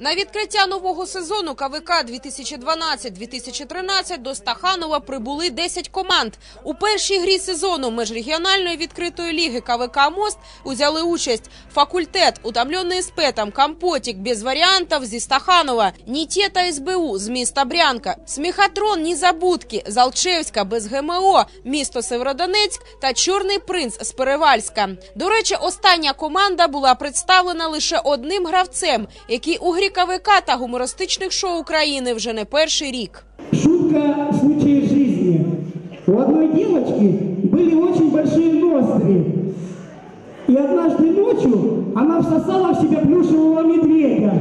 На відкриття нового сезону КВК 2012-2013 до Стаханова прибули 10 команд. У першій грі сезону межрегіональної відкритої ліги КВК «Мост» узяли участь факультет, утомлений спетом, Компотік, без варіантів зі Стаханова, Ніте та СБУ з міста Брянка, Сміхатрон Нізабудки, Залчевська, без ГМО, місто Северодонецьк та Чорний принц з Перевальська. До речі, остання команда була представлена лише одним гравцем, який у грі КВК та гумористичних шоу України вже не перший рік. Шутка случая життя. У одної дівчинки були дуже великі ноздри. І однажды ночью она всосала в себя плюшевого медведя.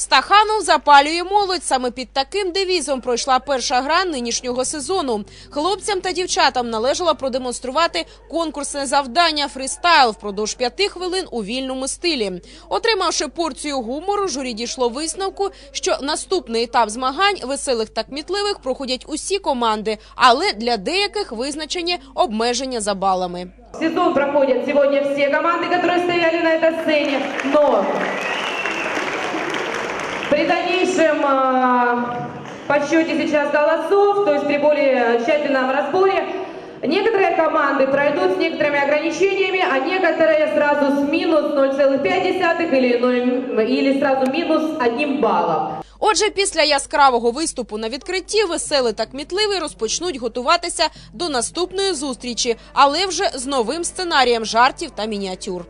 Стаханов запалює молодь. Саме під таким девізом пройшла перша гра нинішнього сезону. Хлопцям та дівчатам належало продемонструвати конкурсне завдання фрістайл впродовж п'яти хвилин у вільному стилі. Отримавши порцію гумору, журі дійшло висновку, що наступний етап змагань веселих та кмітливих проходять усі команди, але для деяких визначені обмеження за балами. Сезон проходят сегодня все команды, которые стояли на этой сцене, но при дальнейшем а, подсчете сейчас голосов, то есть при более тщательном разборе, некоторые команды пройдут с некоторыми ограничениями, а некоторые сразу с минус 0,5 или, 0, или сразу минус 1 баллом. Отже, після яскравого виступу на відкритті веселий та кмітливий розпочнуть готуватися до наступної зустрічі, але вже з новим сценарієм жартів та мініатюр.